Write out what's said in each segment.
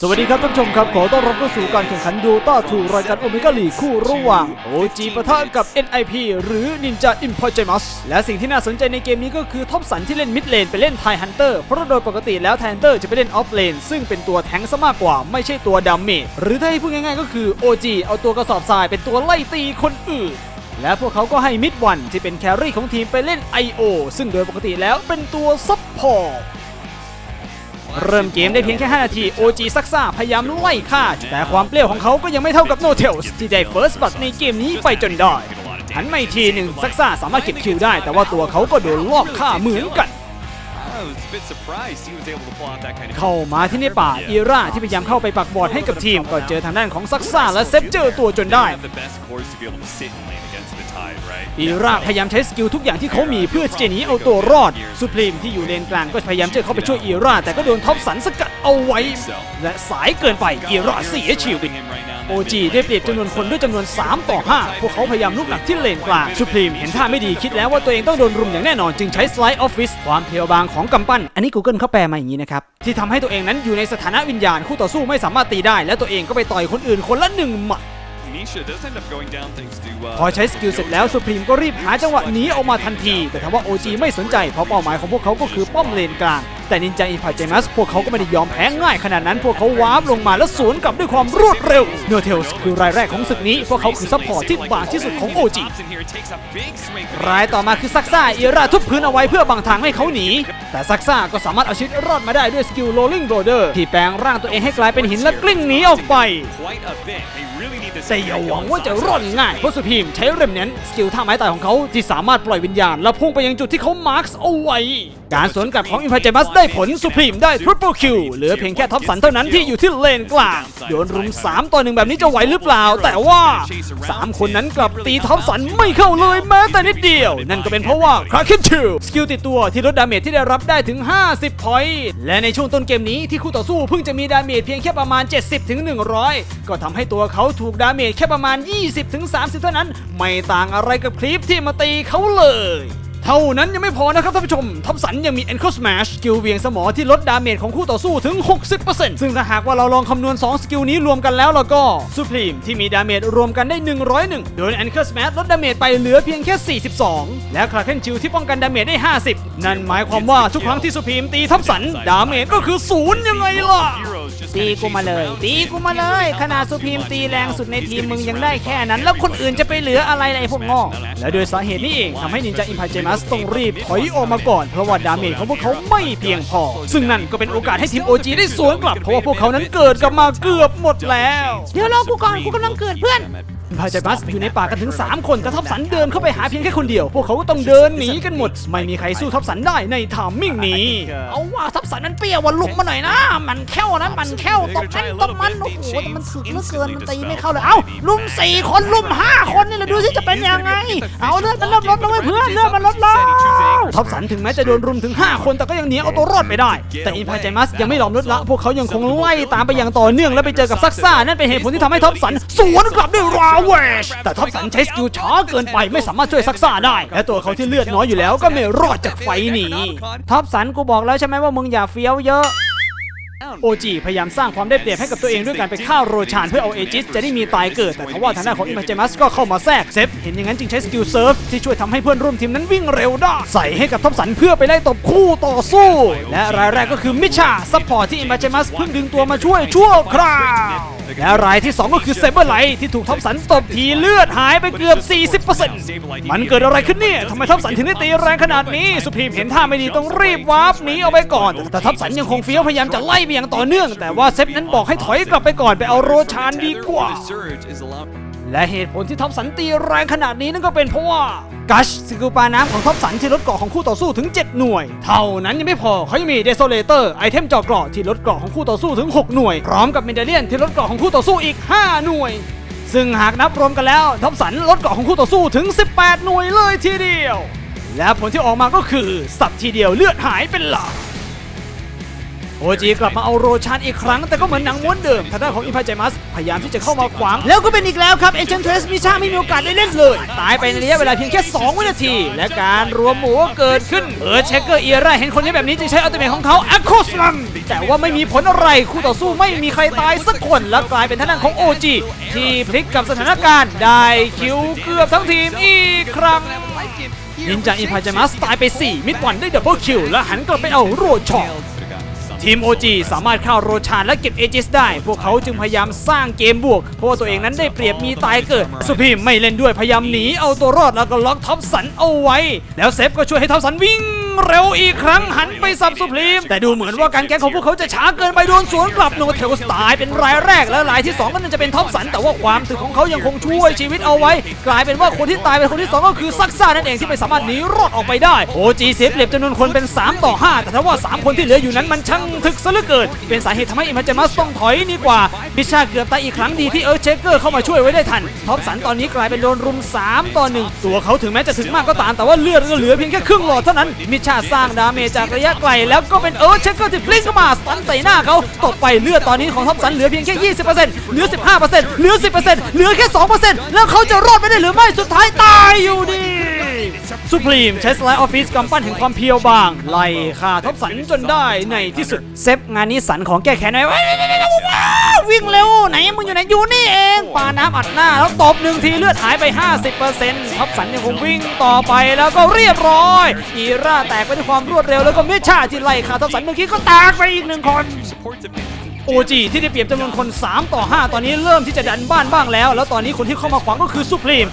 สวัสดีครับท่านผู้ชมครับ ขอต้อนรับเข้าสู่การแข่งขันดูต้าทูรายการโอเมก้าลีคู่ระหว่าง OG ปะทะกับ NIP หรือ Ninja i m p o j e m u s และสิ่งที่น่าสนใจในเกมนี้ก็คือท็อปสันที่เล่นมิดเลนไปเล่นไทฮันเตอร์เพราะโดยปกติแล้วไทฮันเตอร์จะไปเล่นออฟเลนซึ่งเป็นตัวแทงซะมากกว่าไม่ใช่ตัวดาเมจหรือถ้าให้พูดง่ายๆก็คือ OG เอาตัวกระสอบทรายเป็นตัวไล่ตีคนอื่นและพวกเขาก็ให้มิดวันที่เป็นแครี่ของทีมไปเล่น IO ซึ่งโดยปกติแล้วเป็นตัวซับพอร์ต เริ่มเกมได้เพียงแค่ 5 นาที OG ซักซ่าพยายามไล่ฆ่า แต่ความเปรี้ยวของเขาก็ยังไม่เท่ากับ No Tails ที่ได้ First Blood ในเกมนี้ไปจนได้หันมาอีกทีหนึ่งซักซ่าสามารถเก็บคิวได้ แต่ว่าตัวเขาก็โดนลอบฆ่าเหมือนกัน I was a bit surprised he was able to pull out that kind of เข้ามาที่ในป่าอีราที่พยายามเข้าไปปักบอร์ดให้กับทีม ก็เจอทางด้านของซักซ่าและเซฟเจอตัวจนได้ อีราพยายามใช้สกิลทุกอย่างที่เขามีเพื่อที่จะหนีเอาตัวรอดสุพรีมที่อยู่เลนกลางก็พยายามจะเข้าไปช่วยอีราแต่ก็โดนท็อปสันสกัดเอาไว้ และสายเกินไปอีราเสียชีวิตโอจีได้เปรียบจำนวนคนด้วยจำนวน 3 ต่อ 5 พวกเขาพยายามลุกหนักที่เลนกลางสุพรีมเห็นท่าไม่ดีคิดแล้วว่าตัวเองต้องโดนรุมอย่างแน่นอนจึงใช้สไลด์ออฟฟิศความเพรียวบางของกำปั้น อันนี้ Google เขาแปลมาอย่างนี้นะครับที่ทำให้ตัวเองนั้นอยู่ในสถานะวิญญาณคู่ต่อสู้ไม่สามารถตีได้ และตัวเองก็ไปต่อยคนอื่นคนละหนึ่งหมัด พอ uh, ใช้สกิลเสร็จแล้วสุพรีมก็รีบหาจังหวะหนีออกมาทันที แต่ทว่า OG ไม่สนใจเพราะเป้าหมายของพวกเขาก็คือป้อมเลนกลาง แต่นินจาอิพาเจมัสพวกเขาก็ไม่ได้ยอมแพ้ง่ายขนาดนั้นพวกเขาวาร์ปลงมาแล้วสวนกลับด้วยความรวดเร็วเนอร์เทลส์คือรายแรกของศึกนี้พวกเขาคือซัพพอร์ตที่บางที่สุดของ OG Thompson here takes a big swing. รายต่อมาคือซักซ่าเอราทุบพื้นเอาไว้เพื่อบังทางให้เขาหนี แต่ซักซ่าก็สามารถเอาชีวิตรอดมาได้ด้วยสกิล rolling roller ที่แปลงร่างตัวเองให้กลายเป็นหินและกลิ้งหนีออกไปแต่อย่าหวังว่าจะรอดง่ายเพราะสุพีมใช้เรมเน้นสกิลท่าไม้ตายของเขาที่สามารถปล่อยวิญญาณ และพุ่งไปยังจุดที่เขามาร์คเอาไว้ การสวนกลับของอินพาเจมัสได้ได้ผลสุพีมได้ทริปเปิลคิวเหลือเพียงแค่ท็อปสันเท่านั้นที่อยู่ที่เลนกลางโดนรุม 3 ต่อหนึ่งแบบนี้จะไหวหรือเปล่า แต่ว่า 3 คนนั้นกลับตีท็อปสันไม่เข้าเลยแม้แต่นิดเดียว นั่นก็เป็นเพราะว่าคราเคนชิลสกิลติดตัวที่ลดดาเมจที่ได้รับได้ถึง 50 พอยต์และในช่วงต้นเกมนี้ที่คู่ต่อสู้เพิ่งจะมีดาเมจเพียงแค่ประมาณ 70ถึง100 ก็ทำให้ตัวเขาถูกดาเมจแค่ประมาณ 20ถึง30 เท่านั้น ไม่ต่างอะไรกับคลิปที่มาตีเขาเลย เท่านั้นยังไม่พอนะครับท่านผู้ชมท็อปสันยังมี Enco Smash สกิลเวียงสมอที่ลดดาเมจของคู่ต่อสู้ถึง 60%ซึ่งถ้าหากว่าเราลองคำนวณ 2 สกิลนี้รวมกันแล้วแล้วก็สุพรีมที่มีดาเมจรวมกันได้ 101 โดย Enco Smash ลดดาเมจไปเหลือเพียงแค่ 42 และ Kraken Chill ที่ป้องกันดาเมจได้ 50 นั่นหมายความว่าทุกครั้งที่สุพรีมตีท็อปสันดาเมจก็คือศูนย์ยังไงล่ะ ตีกูมาเลย ตีกูมาเลย ขนาดสุพีมตีแรงสุดในทีมมึงยังได้แค่นั้น แล้วคนอื่นจะไปเหลืออะไรล่ะไอ้พวกงอและโดยสาเหตุนี้เองทำให้นินจาอิมพาเจมัสต้องรีบถอยออกมาก่อน เพราะว่าดาเมจของพวกเขาไม่เพียงพอ ซึ่งนั่นก็เป็นโอกาสให้ทีมโอจีได้สวนกลับเพราะว่าพวกเขานั้นเกิดกลับมาเกือบหมดแล้ว เดี๋ยวรอกูก่อนกูกำลังเกิดเพื่อน พาเจมัสอยู่ในป่ากันถึง 3 คนแต่ท็อปสันเดินเข้าไปหาเพียงแค่คนเดียว พวกเขาก็ต้องเดินหนีกันหมด ไม่มีใครสู้ท็อปสันได้ในทามมิ่งนี้ เอาว่าทับสันมันเปรี้ยวว่าลุกมาหน่อยนะ มันแค่วนะมันแค่วตบมันตบมันโอ้โหแต่มันถึกเหลือเกินมันตีไม่เข้าเลยเอ้าลุมสี่คนลุมห้าคนนี่แหละดูสิจะเป็นยังไง เอาเลือดมันลดลดลงไปเพื่อนเลือดมันลดลงท็อปสันถึงแม้จะโดนรุมถึง 5 คนแต่ก็ยังหนีเอาตัวรอดไปได้ แต่อินพาเจมัสยังไม่ยอมลดละ พวกเขายังคงไล่ตามไปอย่างต่อเนื่องและไปเจอกับซักซ่านั่นเป็นเหตุผลที่ทำให้ท็อปสันสวนกลับด้วยราเวชแต่ท็อปสันใช้สกิลช้าเกินไปไม่สามารถช่วยซักซ่าได้ และตัวเขาที่เลือดน้อยอยู่แล้วก็ไม่รอดจากไฟหนีท็อปสันกูบอกแล้วใช่ไหมว่ามึงอย่าเฟี้ยวเยอะโอจีพยายามสร้างความได้เปรียบให้กับตัวเองด้วยการไปฆ่าโรชานเพื่อเอาเอจิสจะได้มีตายเกิด แต่ทว่าทางด้านของอิมาเจมัสก็เข้ามาแทรกเซฟเห็นอย่างนั้นจึงใช้สกิลเซิร์ฟที่ช่วยทำให้เพื่อนร่วมทีมนั้นวิ่งเร็วได้ ใส่ให้กับท็อปสันเพื่อไปไล่ตบคู่ต่อสู้ และรายแรกก็คือมิชาซัพพอร์ตที่อิมาเจมัสเพิ่งดึงตัวมาช่วยชั่วคราว และรายที่ 2 ก็คือเซเบอร์ไลท์ที่ถูกท็อปสันตบทีเลือดหายไปเกือบ 40%มันเกิดอะไรขึ้นเนี่ยทำไมท็อปสันถึงได้ตีแรงขนาดนี้ สุพรีมเห็นท่าไม่ดีต้องรีบวาร์ปหนีเอาไปก่อน แต่ท็อปสันยังคงเฟี้ยวพยายามจะไล่ไปอย่างต่อเนื่อง แต่ว่าเซฟนั้นบอกให้ถอยกลับไปก่อนไปเอาโรชานดีกว่า The surge is allowed และเหตุผลที่ท็อปสันตีแรงขนาดนี้นั่นก็เป็นเพราะว่ากัชสกิลปาน้ำของท็อปสันที่ลดเกราะของคู่ต่อสู้ถึง 7 หน่วย เท่านั้นยังไม่พอเขายังมีเดโซเลเตอร์ไอเทมเจาะเกราะที่ลดเกราะของคู่ต่อสู้ถึง 6 หน่วย พร้อมกับเมนเดเลียนที่ลดเกราะของคู่ต่อสู้อีก 5 หน่วย ซึ่งหากนับรวมกันแล้วท็อปสันลดเกราะของคู่ต่อสู้ถึง 18 หน่วยเลยทีเดียว และผลที่ออกมาก็คือสับทีเดียวเลือดหายเป็นหลัก โอจีกลับมาเอาโรชานอีกครั้ง แต่ก็เหมือนหนังม้วนเดิมทางด้านของอิพาเจมัสพยายามที่จะเข้ามาขวาง แล้วก็เป็นอีกแล้วครับเอเจนเทรสมิชาไม่มีโอกาสได้เล่นเลย ตายไปในระยะเวลาเพียงแค่ 2 วินาที และการรวมหมูเกิดขึ้นเออเชคเกอร์เอียร่าเห็นคนนี้แบบนี้จึงใช้อัลติเมทของเขาแอคโคสลัมแต่ว่าไม่มีผลอะไรคู่ต่อสู้ไม่มีใครตายสักคนและกลายเป็นทางด้านของ OG ที่พลิกกับสถานการณ์ได้คิวเกือบทั้งทีมอีกครั้งนินจาอิพาจามัสตายไป 4 มิดวันได้ดับเบิลคิวและหันกลับไปเอาโรชอ ทีม OG สามารถเข้าโรชานและเก็บเอจิสได้ พวกเขาจึงพยายามสร้างเกมบวก เพราะว่าตัวเองนั้นได้เปรียบมีตายเกิด สุพีมไม่เล่นด้วยพยายามหนีเอาตัวรอดแล้วก็ล็อกท็อปสันเอาไว้ แล้วเซฟก็ช่วยให้ท็อปสันวิ่ง เร็วอีกครั้งหันไปสับสุพรีม แต่ดูเหมือนว่าการแก้ของพวกเขาจะช้าเกินไปโดนสวนกลับโนเทลสตายเป็นรายแรกและรายที่ 2 ก็น่าจะเป็นท็อปสัน แต่ว่าความถึกของเขายังคงช่วยชีวิตเอาไว้ กลายเป็นว่าคนที่ตายเป็นคนที่สองก็คือซักซ่านั่นเองที่ไม่สามารถหนีรอดออกไปได้ OG เสียเปรียบจำนวนคนเป็น 3 ต่อ 5 แต่ถ้าว่า 3 คนที่เหลืออยู่นั้นมันช่างถึกซะเหลือเกินเป็นสาเหตุทำให้อิมาเจมัสต้องถอยนี่กว่าพิชาเกือบตายอีกครั้งดีที่เอิร์ธเชเกอร์เข้ามาช่วยไว้ได้ทันท็อปสันตอนนี้กลายเป็นโดนรุม 3 ต่อ 1 ตัวเขาถึงแม้จะถึงมากก็ตามแต่ว่าเลือดก็เหลือเพียงแค่ครึ่งหลอดเท่านั้นมิชาติสร้างดาเมจจากระยะไกล แล้วก็เป็นเออเชคเกอร์ที่พลิกเข้ามาสตันใส่หน้าเขาตกไปเลือดตอนนี้ของท็อปสันเหลือเพียงแค่ 20%เหลือ 15%เหลือ 10%เหลือแค่ 2%แล้วเขาจะรอดไปได้หรือไม่สุดท้ายตายอยู่ดี สุพรีมใช้สไลด์ออฟฟิศกำปั้นแห่งความเพียวบาง ไล่ฆ่าท็อปสันจนได้ในที่สุด เซฟงานนี้สันของแก้แค้นไว้วิ่งเร็ว ไหนมึงอยู่ไหนอยู่นี่เองปาน้ำอัดหน้า แล้วตบหนึ่งทีเลือดหายไป 50%ท็อปสันยังคงวิ่งต่อไปแล้วก็เรียบร้อย อีร่าแตกไปด้วยความรวดเร็วแล้วก็มิชาที่ไล่ฆ่าท็อปสันเมื่อกี้ก็แตกไปอีกหนึ่งคนโอจีที่ได้เปรียบจำนวนคน 3 ต่อ 5 ตอนนี้เริ่มที่จะดันบ้านบ้างแล้ว แล้วตอนนี้คนที่เข้ามาขวางก็คือสุพรีม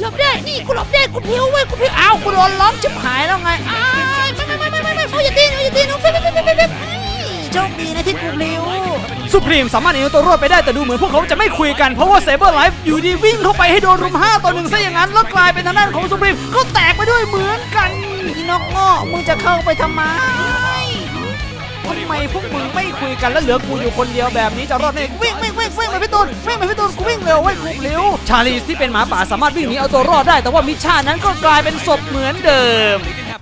หลบได้ นี่กูหลบได้กูเพิ้วเว้ยกูเพิ้วอ้าวกูโดนล้อมชิบหายแล้วไงอ้ายไม่ไม่ไม่ไม่ไม่ไม่เขาอย่าตีนเขาอย่าตีนเขาไม่ไม่ไม่ไม่ไม่โชคดีนะที่กูพิ้วสุพรีมสามารถหนีเอาตัวรอดไปได้แต่ดูเหมือนพวกเขาจะไม่คุยกันเพราะว่าเซเบอร์ไลฟ์อยู่ดีวิ่งเข้าไปให้โดนรุม5ต่อหนึ่งซะอย่างนั้นแล้วกลายเป็นทางด้านของสุพรีมก็แตกไปด้วยเหมือนกันนกโง่มึงจะเข้าไปทำไม ทำไมพวกมึงไม่คุยกันแล้วเหลือกูอยู่คนเดียวแบบนี้จะรอดไหมวิ่งวิ่งวิ่งวิ่งไปพี่ตูนวิ่งไปพี่ตูนกูวิ่งเร็วเว้ยกูเร็วชาลีที่เป็นหมาป่าสามารถวิ่งหนีเอาตัวรอดได้แต่ว่ามิชานั้นก็กลายเป็นศพเหมือนเดิม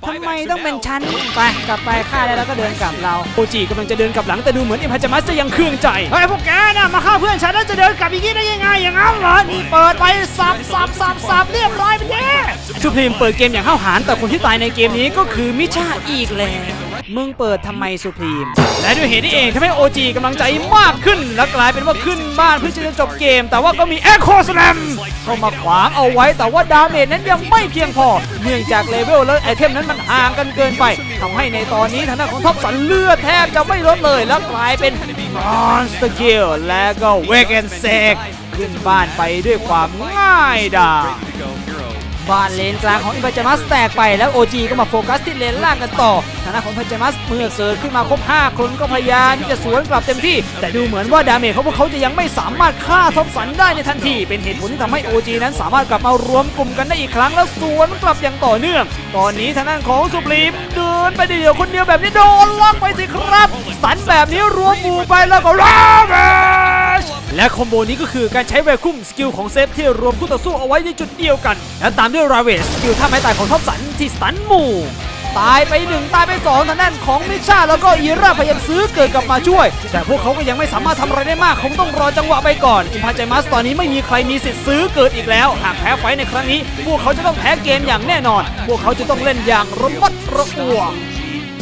ทำไมต้องเป็นฉันไปกลับไปฆ่าได้แล้วก็เดินกลับเราโอจีกำลังจะเดินกลับหลังแต่ดูเหมือนอิมพัจมัสจะยังเครื่องใจเฮ้ยพวกแกน่ะมาฆ่าเพื่อนฉันแล้วจะเดินกลับอย่างนี้ได้ยังไงอย่างนั้นเหรอนี่เปิดไปสับสับสับสับเรียบร้อยไปแน่สุพรีมเปิดเกมอย่างห้าวหาญแต่คนที่ตายในเกมนี้ก็คือมิชาอีกแล้ว มึงเปิดทำไมสุพรีม และด้วยเหตุนี้เองทำให้โอจีกำลังใจมากขึ้น และกลายเป็นว่าขึ้นบ้านเพื่อจะจบเกม แต่ว่าก็มีแอคโคสแลมเข้ามาขวางเอาไว้ แต่ว่าดาเมจนั้นยังไม่เพียงพอ เนื่องจากเลเวลและไอเทมนั้นมันห่างกันเกินไปทำให้ในตอนนี้ทางด้านของท็อปสันเลือดแทบจะไม่ลดเลย แล้วกลายเป็นมอนสเตอร์คิลและก็เวกเอนเซกขึ้นบ้านไปด้วยความง่ายดาย บ้านเลนกลางของอินพาจามัสแตกไปแล้ว OG ก็มาโฟกัสที่เลนล่างกันต่อทางด้านของพาจามัสเมื่อเกิดขึ้นมาครบ 5 คนก็พยายามที่จะสวนกลับเต็มที่ แต่ดูเหมือนว่าดาเมจของพวกเขาจะยังไม่สามารถฆ่าทอปสันได้ในทันที เป็นเหตุผลที่ทำให้ OG นั้นสามารถกลับมารวมกลุ่มกันได้อีกครั้งแล้วสวนกลับอย่างต่อเนื่อง ตอนนี้ทางด้านของสุพรีมเดินไปเดียวคนเดียวแบบนี้โดนล็อกไปสิครับสันแบบนี้รวมหมู่ไปแล้วก็ราเม และคอมโบนี้ก็คือการใช้แวคุ้มสกิลของเซฟที่รวมคู่ต่อสู้เอาไว้ในจุดเดียวกัน และตามด้วยราเวสสกิลท่าไม้ตายของท็อปสันที่สตันหมู่ตายไปหนึ่งตายไปสองทางด้านของมิชาแล้วก็อีราพยายามซื้อเกิดกลับมาช่วย แต่พวกเขาก็ยังไม่สามารถทำอะไรได้มาก คงต้องรอจังหวะไปก่อนอิมพาเจมัสตอนนี้ไม่มีใครมีสิทธิ์ซื้อเกิดอีกแล้ว หากแพ้ไฟในครั้งนี้ พวกเขาจะต้องแพ้เกมอย่างแน่นอน พวกเขาจะต้องเล่นอย่างระมัดระวัง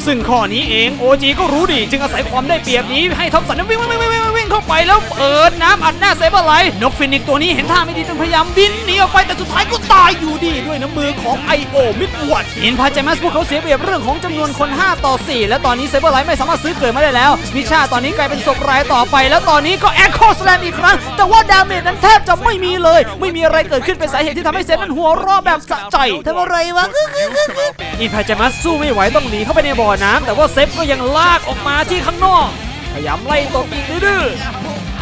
ซึ่งข้อนี้เอง OG ก็รู้ดีจึงอาศัยความได้เปรียบนี้ให้ทอปสันนั้นวิ่งวิ่งวิ่งวิ่งวิ่งวิ่งเข้าไปแล้วเปิดน้ำอัดหน้าเซเบอร์ไลท์นกฟินิกตัวนี้เห็นท่าไม่ดีจึงพยายามบินหนีออกไปแต่สุดท้ายก็ตายอยู่ดีด้วยน้ำมือของ I.O. มิดวัดอินพาเจมัสพวกเขาเสียเปรียบเรื่องของจำนวนคน 5 ต่อ 4 และตอนนี้เซเบอร์ไลท์ไม่สามารถซื้อเกิดมาได้แล้ววิชาตอนนี้กลายเป็นศพรายต่อไป แล้วตอนนี้ก็แอคโคสแลมอีกครั้ง แต่ว่าดาเมจนั้นแทบจะไม่มีเลย ไม่มีอะไรเกิดขึ้นเป็นสาเหตุที่ทำให้เซฟนั้นหัวเรอแบบสะใจทำอะไรวะอินพาจมัสสู้ไม่ไหวต้องหนีเข้าไปในบ่อน้ำแต่ว่าเซฟก็ยังลากออกมาที่ข้างนอก พยายามไล่ตบอีกดื้อ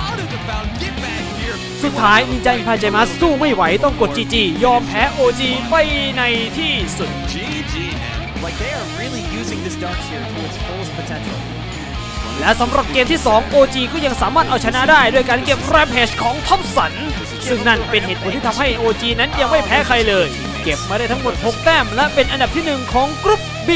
Out of the found. Get back here. ๆสุดท้ายนินจาอินพาจามัสสู้ไม่ไหวต้องกดจีจียอมแพ้ OG ไปในที่สุด GG, man. Like they are really using this dark sphere to its fullest potential. และสำหรับเกมที่ 2 OG ก็ยังสามารถเอาชนะได้ด้วยการเก็บแรมเพจของท็อปสัน ซึ่งนั่นเป็นเหตุผลที่ทำให้ OG นั้นยังไม่แพ้ใครเลย เก็บมาได้ทั้งหมด 6 แต้มและเป็นอันดับที่ 1 ของกรุ๊ป B